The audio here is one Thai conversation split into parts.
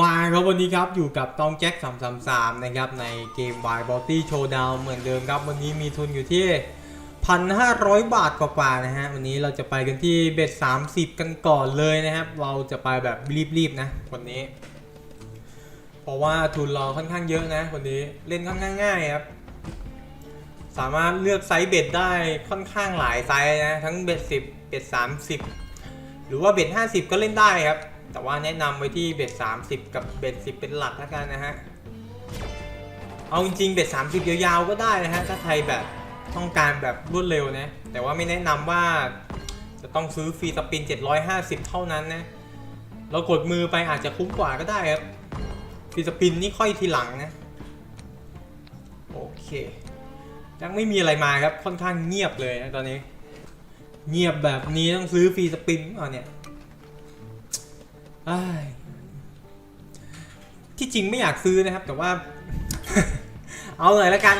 มาครับวันนี้ครับอยู่กับตองแจ็ค333 นะครับ ในเกม w i b o t y Showdown เหมือนเดิมครับ วันนี้มีทุนอยู่ที่ 1,500 บาทกว่าๆนะฮะ วันนี้เราจะไปกันที่เบ็ด30 กันก่อนเลยนะครับ เราจะไปแบบรีบๆนะวันนี้ เพราะว่าทุนเราค่อนข้างเยอะนะวันนี้เล่นค่อนข้างง่ายครับ สามารถเลือกไซส์เบ็ดได้ค่อนข้างหลายไซส์นะทั้งเบ็ด10เบ็ด30 หรือว่าเบ็ด50 ก็เล่นได้ครับ แต่ว่าแนะนำไว้ที่เบ็ด30 กับเบ็ด10 เป็นหลักแล้วกันนะฮะ เอาจริงๆเบ็ด30 ยาวๆก็ได้นะฮะ ถ้าใครแบบต้องการแบบรวดเร็วนะ แต่ว่าไม่แนะนำว่าจะต้องซื้อฟรีสปิน 750 เท่านั้นนะ เรากดมือไปอาจจะคุ้มกว่าก็ได้ครับฟรีสปินนี่ค่อยทีหลังนะ โอเค ยังไม่มีอะไรมาครับ ค่อนข้างเงียบเลยนะตอนนี้ เงียบแบบนี้ต้องซื้อฟรีสปินอะเนี่ยอ้าย ที่จริงไม่อยากซื้อนะครับ แต่ว่า เอาเลยละกัน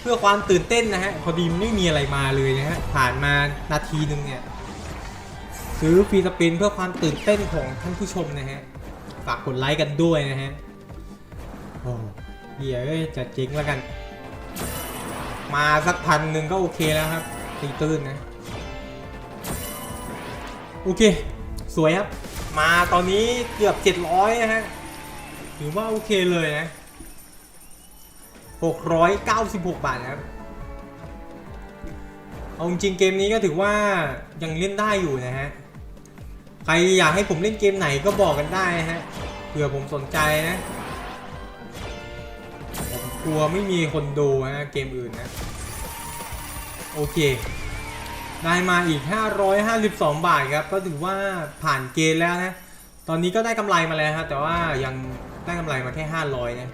เพื่อความตื่นเต้นนะฮะ พอดีมันไม่มีอะไรมาเลยนะฮะ ผ่านมานาทีหนึ่งเนี่ย ซื้อฟรีสปินเพื่อความตื่นเต้นของท่านผู้ชมนะฮะ ฝากกดไลค์กันด้วยนะฮะโอ้เหี้ยเอ้ยจะเจ๊งแล้วกัน มาสักพันหนึ่งก็โอเคแล้วครับตีตื้นนะ โอเค สวยครับ มาตอนนี้เกือบ 700 นะฮะ ถือว่าโอเคเลยนะ 696 บาทนะครับ เอาจริงเกมนี้ก็ถือว่ายังเล่นได้อยู่นะฮะ ใครอยากให้ผมเล่นเกมไหนก็บอกกันได้นะฮะ เผื่อผมสนใจนะ ผมกลัวไม่มีคนดูนะเกมอื่นนะ โอเค ได้มาอีก 552 บาทครับ ก็ถือว่าผ่านเกณฑ์แล้วนะ ตอนนี้ก็ได้กำไรมาแล้วครับแต่ว่ายังได้กำไรมาแค่ 500 นะ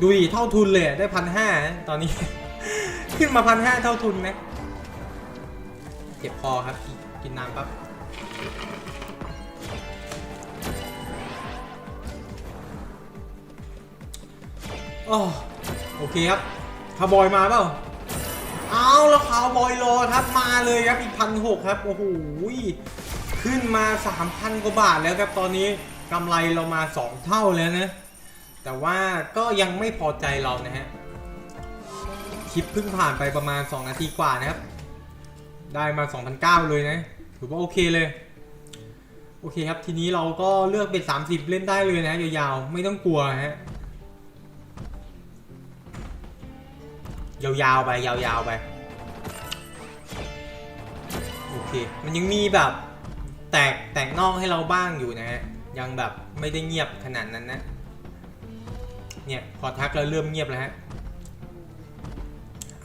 ดูดิเท่าทุนเลยได้พันห้าตอนนี้ ขึ้นมาพันห้าเท่าทุนนะเจ็บคอครับ กินน้ำปั๊บโอโอเคครับคาบอยมาเปล่า เอาแล้วคาร์บอยรอครับมาเลยครับอีกพันหกครับโอ้โหขึ้นมา 3,000 กว่าบาทแล้วครับตอนนี้กำไรเรามา 2 เท่าแล้วนะ แต่ว่าก็ยังไม่พอใจเรานะฮะคลิปเพิ่งผ่านไปประมาณ 2 นาทีกว่านะครับ ได้มา2,009เลยนะ ถือว่าโอเคเลย โอเคครับ ทีนี้เราก็เลือกเป็น 30 เล่นได้เลยนะ ยาวๆ ไม่ต้องกลัวฮะ ยาวๆไปยาวๆไปโอเคมันยังมีแบบแตกแตกนอกให้เราบ้างอยู่นะฮะยังแบบไม่ได้เงียบขนาดนั้นนะเนี่ยพอทักแล้วเริ่มเงียบแล้วฮะ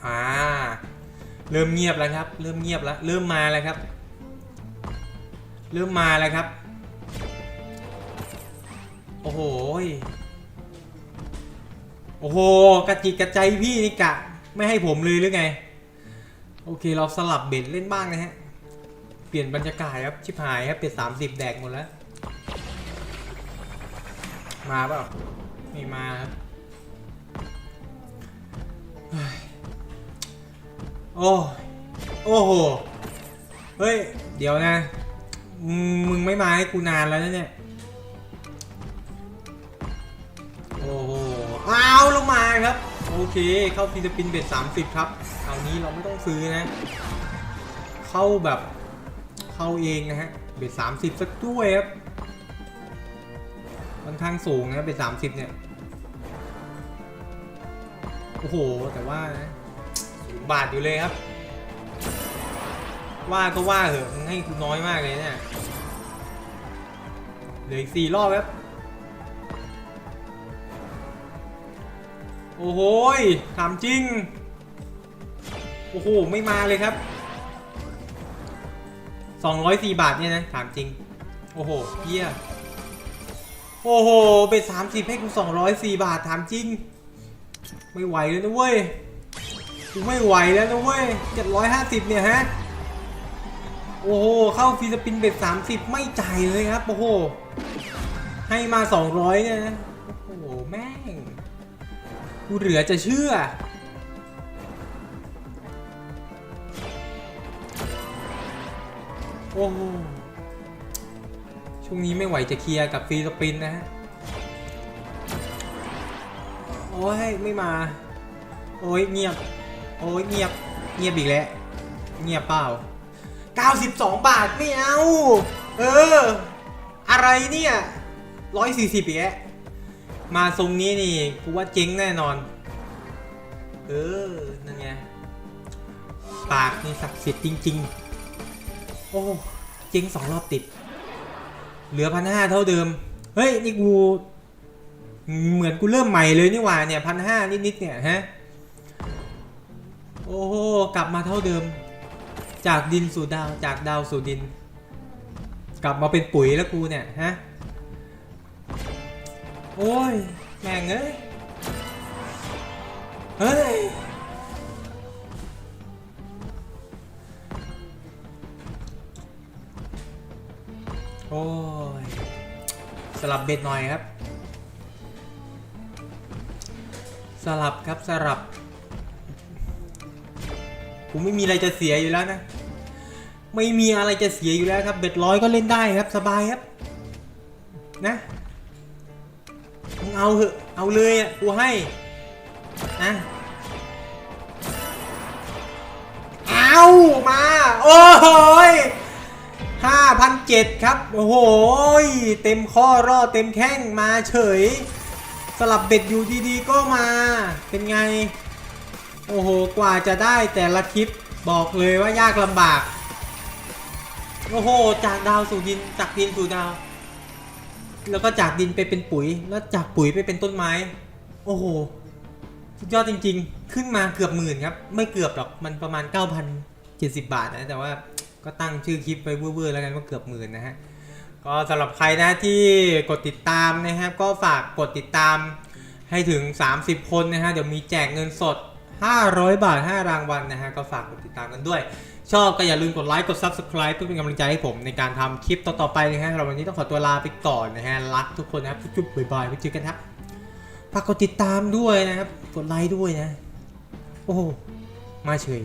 อ่าเริ่มเงียบแล้วครับ เริ่มเงียบแล้วเริ่มมาแล้วครับ เริ่มมาแล้วครับโอ้โหโอ้โหกระจิกกระใจพี่นี่กะ ไม่ให้ผมเลยหรือไง โอเคเราสลับเบ็ดเล่นบ้างนะฮะ เปลี่ยนบรรยากาศครับ ชิบหายครับเป็นสามสิบแดกหมดแล้ว มาเปล่าไม่มาครับโอ้โอ้โห เฮ้ย เดี๋ยวนะ มึงมึงไม่มาให้กูนานแล้วนะเนี่ย โอ้โห อ้าวลงมาครับ โอเค เข้าฟิลิปปินเบ็ด30ครับคราวนี้เราไม่ต้องซื้อนะ เข้าแบบเข้าเองนะฮะ เบ็ด30สักด้วยครับค่อนข้างสูงนะเบ็ด30เนี่ย โอ้โห แต่ว่านะสูงบาทอยู่เลยครับ ว่าก็ว่าเถอะมึงให้กูน้อยมากเลยเนี่ย เหลืออีกสี่รอบครับ โอ้โหถามจริง โอ้โห ไม่มาเลยครับ 204 บาทเนี่ยนะ ถามจริง โอ้โหเพี้ย โอ้โห เป็น30 ให้กู 204 บาท ถามจริง ไม่ไหวแล้วนะเว้ย กูไม่ไหวแล้วนะเว้ย 750 เนี่ยฮะ โอ้โห เข้าฟิลิปปินเบ็ด30 ไม่จ่ายเลยครับ โอ้โห ให้มา 200 เนี่ยนะ โอ้โห แม่ง กูเหลือจะเชื่อ โอ้ช่วงนี้ไม่ไหวจะเคลียร์กับฟิลิปปินนะฮะ โอ้ย ไม่มา โอ้ย เงียบ โอ้ย เงียบ เงียบอีกแล้ว เงียบเปล่า 92 บาทไม่เอา เออ อะไรเนี่ย 140อีกแล้ว มาทรงนี้นี่กูว่าเจ๊งแน่นอน เออ นั่นไง ปากนี่ศักดิ์สิทธิ์จริง ๆ โอ้เจ๊งสองรอบติด เหลือพันห้าเท่าเดิม เฮ้ย นี่กู เหมือนกูเริ่มใหม่เลยนี่หว่าเนี่ยพันห้านิด ๆ เนี่ยฮะ โอ้โห กลับมาเท่าเดิม จากดินสู่ดาว จากดาวสู่ดิน กลับมาเป็นปุ๋ยแล้วกูเนี่ยฮะ โอ้ย แม่งเอ้ย เฮ้ย โอ้ย สลับเบ็ดหน่อยครับ สลับครับสลับผมไม่มีอะไรจะเสียอยู่แล้วนะ ไม่มีอะไรจะเสียอยู่แล้วครับ เบ็ดร้อยก็เล่นได้ครับ สบายครับ นะ งเอาเหอะเอาเลยอะกูให้นะเอามาโอ้โหยห้าพันเจ็ดครับ โอ้โหยเต็มข้อรอดเต็มแข้งมาเฉย สลับเบ็ดอยู่ดีๆก็มาเป็นไง โอ้โห กว่าจะได้แต่ละคลิปบอกเลยว่ายากลำบาก โอ้โห จากดาวสู่ดินจากดินสู่ดาว แล้วก็จากดินไปเป็นปุ๋ย แล้วจากปุ๋ยไปเป็นต้นไม้ โอ้โห สุดยอดจริง ๆ ขึ้นมาเกือบหมื่นครับ ไม่เกือบหรอก มันประมาณ 9,070 บาทนะ แต่ว่าก็ตั้งชื่อคลิปไปเวอร์ๆแล้วกันว่าเกือบหมื่นนะฮะ ก็สำหรับใครนะที่กดติดตามนะครับ ก็ฝากกดติดตามให้ถึง 30 คนนะฮะ เดี๋ยวมีแจกเงินสด 500 บาท 5 รางวัลนะฮะ ก็ฝากกดติดตามกันด้วย ชอบก็อย่าลืมกดไลค์กด Subscribe เพื่อเป็นกำลังใจให้ผมในการทำคลิปต่อๆไปนะฮะสำหรับวันนี้ต้องขอตัวลาไปก่อนนะฮะ รักทุกคนนะครับจุ๊บๆบ่อยๆไปเจอกันครับฝากกดติดตามด้วยนะครับ กดไลค์ด้วยนะ โอ้มาเฉย